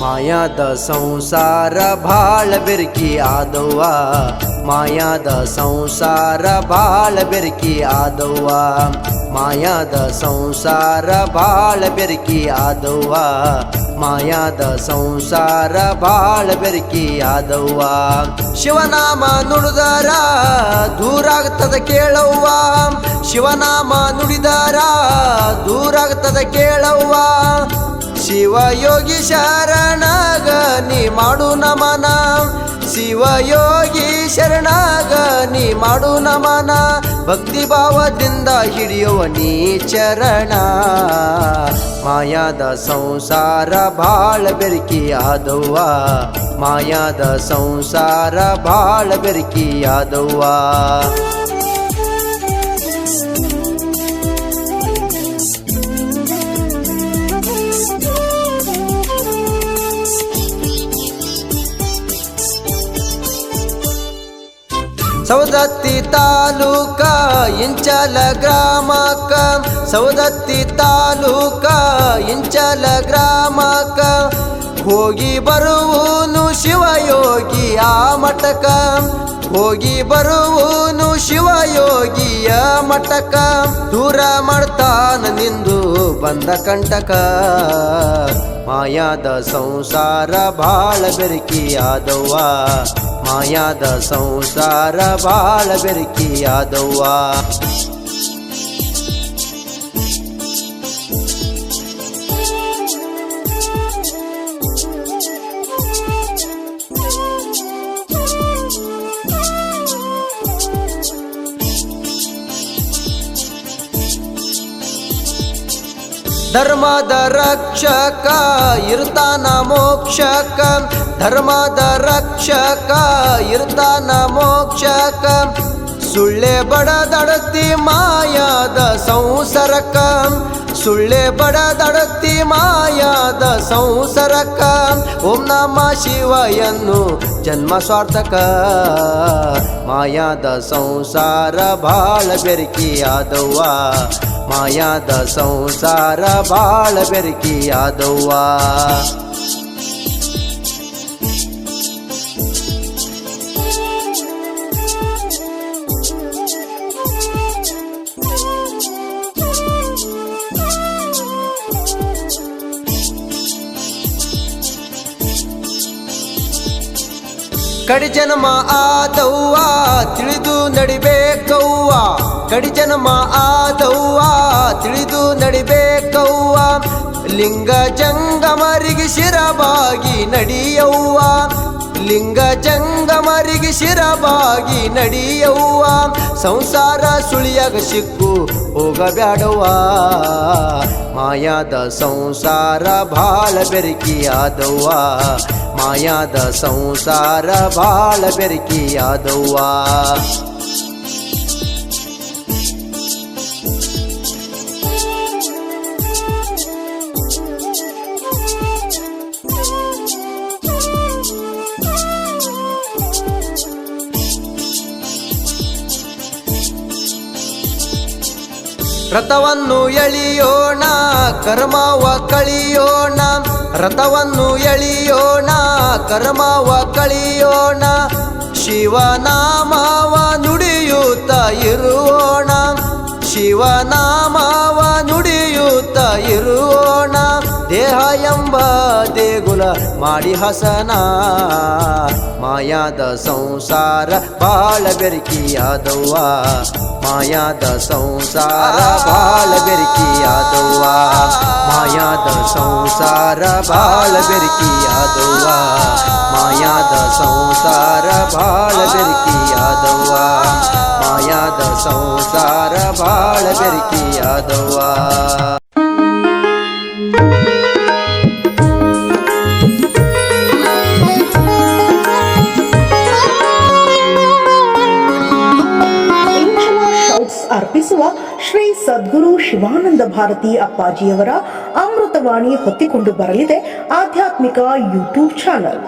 ಮಾಯಾದ ಸಂಸಾರ ಬಾಳ ಬೆರಕಿ ಆದವ್ವ ಮಾಯಾದ ಸಂಸಾರ ಬಾಳ ಬೆರಕಿ ಆದವ್ವ ಮಾಯಾದ ಸಂಸಾರ ಬಾಳ ಬೆರಕಿ ಆದವ್ವ. ಮಾಯಾದ ಸಂಸಾರ ಬಾಳ ಬೆರಕಿ ಆದವ್ವ. ಶಿವನಾಮ ನುಡಿದಾರ ದೂರಾಗ್ತದ ಕೇಳವ್ವ. ಶಿವನಾಮ ನುಡಿದಾರ ದೂರಾಗ್ತದ ಕೇಳವ್ವ. ಶಿವಯೋಗಿ ಶರಣಗ ನೀ ಮಾಡು ನಮನ. ಶಿವಯೋಗಿ ಶರಣಾಗ ನೀ ಮಾಡು ನಮನ. ಭಕ್ತಿ ಭಾವದಿಂದ ಹಿಡಿಯುವ ನೀ ಚರಣ. ಮಾಯಾದ ಸಂಸಾರ ಬಾಳ ಬೆರಕಿಯಾದವ್ವ. ಮಾಯಾದ ಸಂಸಾರ ಬಾಳ ಬೆರಕಿ ಸೌದತ್ತಿ ತಾಲೂಕ ಇಂಚಲ ಗ್ರಾಮಕ, ಸೌದತ್ತಿ ತಾಲೂಕ ಇಂಚಲ ಗ್ರಾಮಕ. ಹೋಗಿ ಬರುವನು ಶಿವಯೋಗಿ ಆ ಮಟಕ ಹೋಗಿ ಬರುವನು ಶಿವಯೋಗಿಯ ಮಟಕ ದೂರ ಮಾಡ್ತಾನ ನಿಂದು ಬಂದ ಕಂಟಕ. ಮಾಯಾದ ಸಂಸಾರ ಬಾಳ ಬೆರಕಿ ಆದವ್ವ ಮಾಯಾದ ಸಂಸಾರ ಬಾಳ ಬೆರಕಿ ಧರ್ಮದ ರಕ್ಷಕ ಇರ್ತಾನ ಮೋಕ್ಷಕ. ಧರ್ಮದ ರಕ್ಷಕ ಇರ್ತಾನ ಮೋಕ್ಷಕ. ಸುಳ್ಳೆ ಬಡದಡತಿ ಮಾಯಾದ ಸಂಸರಕ. ಸುಳ್ಳೆ ಬಡದಡತಿ ಮಾಯಾದ ಸಂಸರಕ. ಓಂ ನಮ ಶಿವಯನ್ನು ಜನ್ಮ ಸ್ವಾರ್ಥಕ. ಮಾಯಾದ ಸಂಸಾರ ಬಾಳ ಬೆರ್ಕಿ ಆದವ್ವ ಮಾಯಾದ ಸಂಸಾರ ಬಾಳ ಬೆರಕಿಯಾದವ್ವ. ಕಡಿ ಜನ್ಮ ಆದವ್ವ ತಿಳಿದು ನಡಿಬೇಕವ್ವ. ಕಡಿ ಜನ್ಮ ಆದವ್ವ ತಿಳಿದು ನಡಿಬೇಕವ್ವ. ಲಿಂಗ ಜಂಗಮರಿಗೆ ಶಿರಬಾಗಿ ನಡಿಯವ್ವ. ಲಿಂಗ ಜಂಗಮರಿಗೆ ಶಿರಬಾಗಿ ನಡಿಯವ್ವ. ಸಂಸಾರ ಸುಳಿಯಾಗ ಸಿಕ್ಕು ಹೋಗಬ್ಯಾಡವ್ವ. ಮಾಯಾದ ಸಂಸಾರ ಬಾಳ ಬೆರಕಿಯಾದವ್ವ. ಮಾಯಾದ ಸಂಸಾರ ಬಾಳ ಬೆರಕಿ ರಥವನ್ನು ಎಳಿಯೋಣ ಕರ್ಮವ ಕಳಿಯೋಣ. ರಥವನ್ನು ಎಳಿಯೋಣ ಕರ್ಮವ ಕಳಿಯೋಣ. ಶಿವನಾಮವ ನುಡಿಯುತ್ತ ಇರುವೋಣ. ಶಿವನಾಮವ ನುಡಿಯುತ್ತ ದೇಹ ಎಂಬ ದೇಗುಲ ಮಾಡಿ ಹಸನ ಮಾಯಾದ ಸಂಸಾರ ಬಾಳ ಬೆರಕಿಯಾದವ್ವ ಮಾಯಾದ ಸಂಸಾರ ಬಾಳ ಬೆರಕಿಯಾದವ್ವ ಮಾಯಾದ ಸಂಸಾರ ಬಾಳ ಬೆರಕಿಯಾದವ್ವ ಮಾಯಾದ ಸಂಸಾರ ಬಾಳ ಬೆರಕಿಯಾದವ್ವ ಮಾಯಾದ ಸಂಸಾರ ಬಾಳ ಬೆರಕಿಯಾದವ್ವ ಅರ್ಪಿಸುವ ಶ್ರೀ ಸದ್ಗುರು ಶಿವಾನಂದ ಭಾರತಿ ಅಪ್ಪಾಜಿಯವರ ಅಮೃತವಾಣಿ ಹೊತ್ತಿಕೊಂಡು ಬರಲಿದೆ ಆಧ್ಯಾತ್ಮಿಕ ಯೂಟ್ಯೂಬ್ ಚಾನಲ್.